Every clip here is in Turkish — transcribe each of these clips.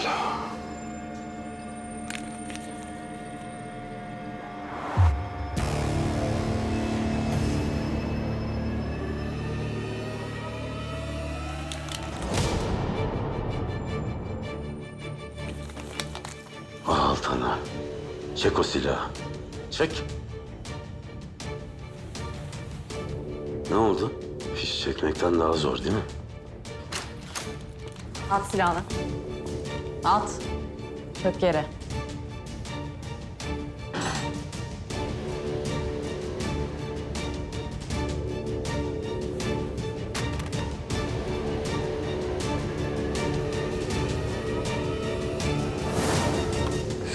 Cemal ağa. Al Tana. Çek o silahı. Çek. Ne oldu? Fiş çekmekten daha zor değil mi? At silahını. At. Çök yere.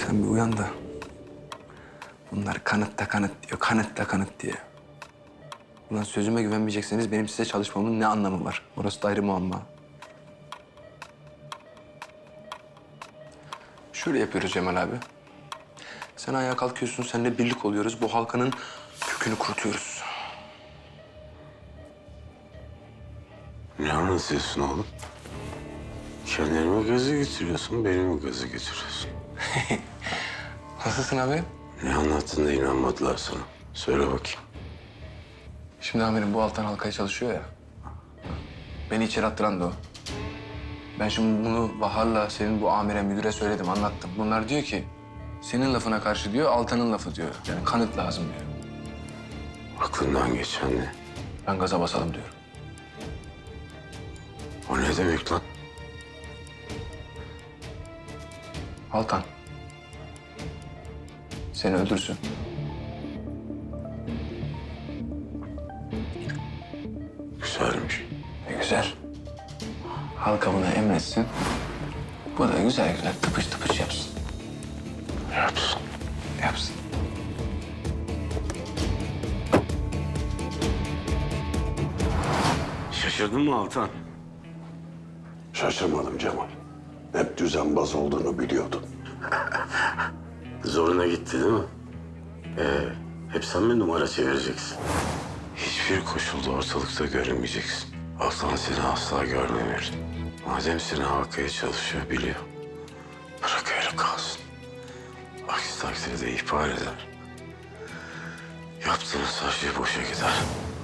Sen bir uyan da. Bunlar kanıtta kanıt diyor, kanıtta kanıt diye. Ulan sözüme güvenmeyecekseniz benim size çalışmamın ne anlamı var? Orası da ayrı muamma. Şöyle yapıyoruz Cemal abi. Sen ayağa kalkıyorsun, seninle birlik oluyoruz. Bu halkanın kökünü kurutuyoruz. Ne anlatıyorsun oğlum? Kendini mi gazı getiriyorsun, beni mi gazı getiriyorsun? Nasılsın abi? Ne anlattın da inanmadılar sana. Söyle bakayım. Şimdi amirim bu alttan halkaya çalışıyor ya. Beni içeri attıran da o. Ben şimdi bunu Bahar'la senin bu amire müdüre söyledim, anlattım. Bunlar diyor ki senin lafına karşı diyor, Altan'ın lafı diyor. Yani kanıt lazım diyor. Aklından geçen ne? Ben gaza basalım diyorum. O ne demek lan? Altan. Seni öldürsün. Güzelmiş. Ne güzel. Halka buna emretsin. Bu da güzel güzel tıpış tıpış yapsın. Yapsın. Yapsın. Şaşırdın mı Altan? Şaşırmadım Cemal. Hep düzenbaz olduğunu biliyordum. Zoruna gitti değil mi? Ee, hep sen mi numara çevireceksin? Hiçbir koşulda ortalıkta görünmeyeceksin. Aslan seni asla görmemeli. Madem seni halkaya çalışıyor biliyor. Bırak öyle kalsın. Aksi takdirde ihbar eder. Yaptığınız her şey boşa gider.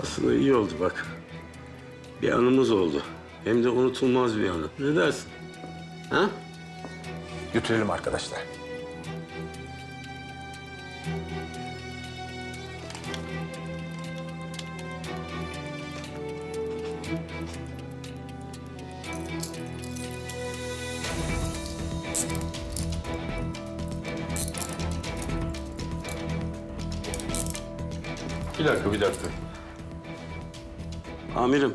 Aslında iyi oldu bak. Bir anımız oldu. Hem de unutulmaz bir anı. Ne dersin? Ha? Götürelim arkadaşlar. Bir dakika, bir dakika. Amirim,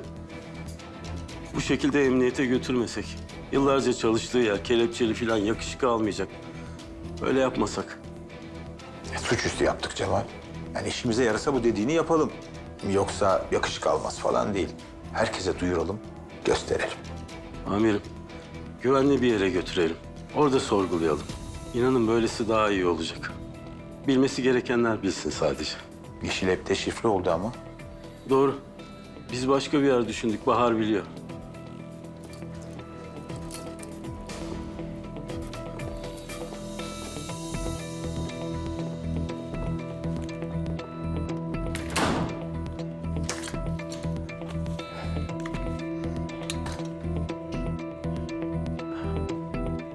bu şekilde emniyete götürmesek, yıllarca çalıştığı yer kelepçeli falan yakışık almayacak. Öyle yapmasak. E, suçüstü yaptık Cemal. Yani işimize yarasa bu dediğini yapalım. Yoksa yakışık almaz falan değil. Herkese duyuralım, gösterelim. Amirim, güvenli bir yere götürelim. Orada sorgulayalım. İnanın böylesi daha iyi olacak. Bilmesi gerekenler bilsin sadece. Yeşil hep deşifre oldu ama. Doğru. Biz başka bir yer düşündük. Bahar biliyor.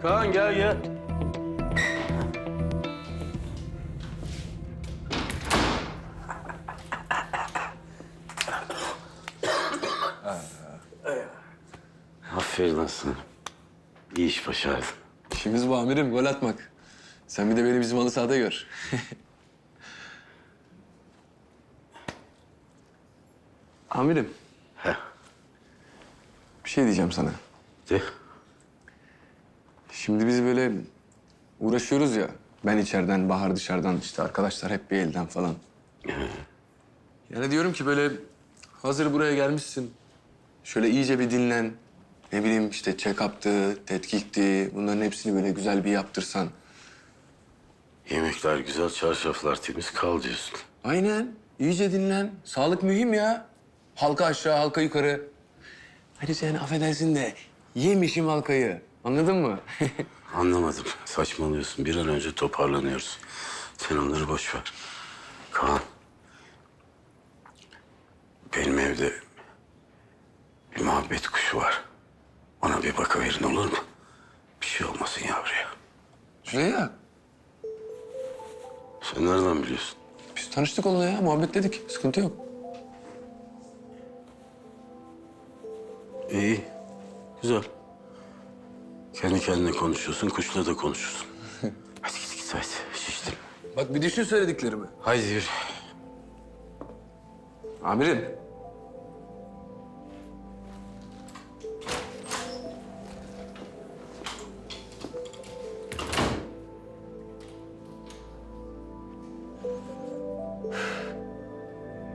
Kaan gel gel. Aferin aslanım. İyi iş başardın. İşimiz bu amirim, gol atmak. Sen bir de beni bizim halı sahada gör. amirim, Heh. bir şey diyeceğim sana. De. Şimdi biz böyle uğraşıyoruz ya. Ben içeriden, Bahar dışarıdan, işte arkadaşlar hep bir elden falan. Yani diyorum ki böyle hazır buraya gelmişsin. Şöyle iyice bir dinlen. Ne bileyim işte check-up'tı, tetkikti. Bunların hepsini böyle güzel bir yaptırsan. Yemekler güzel, çarşaflar temiz kal diyorsun. Aynen. İyice dinlen. Sağlık mühim ya. Halka aşağı, halka yukarı. Hani sen affedersin de yemişim halkayı. Anladın mı? Anlamadım. Saçmalıyorsun. Bir an önce toparlanıyoruz. Sen onları boş ver. Kaan. Benim evde bir muhabbet kuşu var. Bakıverin olur mu? Bir şey olmasın yavruya. Süreyya. Sen nereden biliyorsun? Biz tanıştık onunla ya. Muhabbetledik. Sıkıntı yok. İyi. Güzel. Kendi kendine konuşuyorsun, kuşla da konuşursun. hadi git git hadi. Şiştim. Bak bir düşün söylediklerimi. Haydi yürü. Amirim.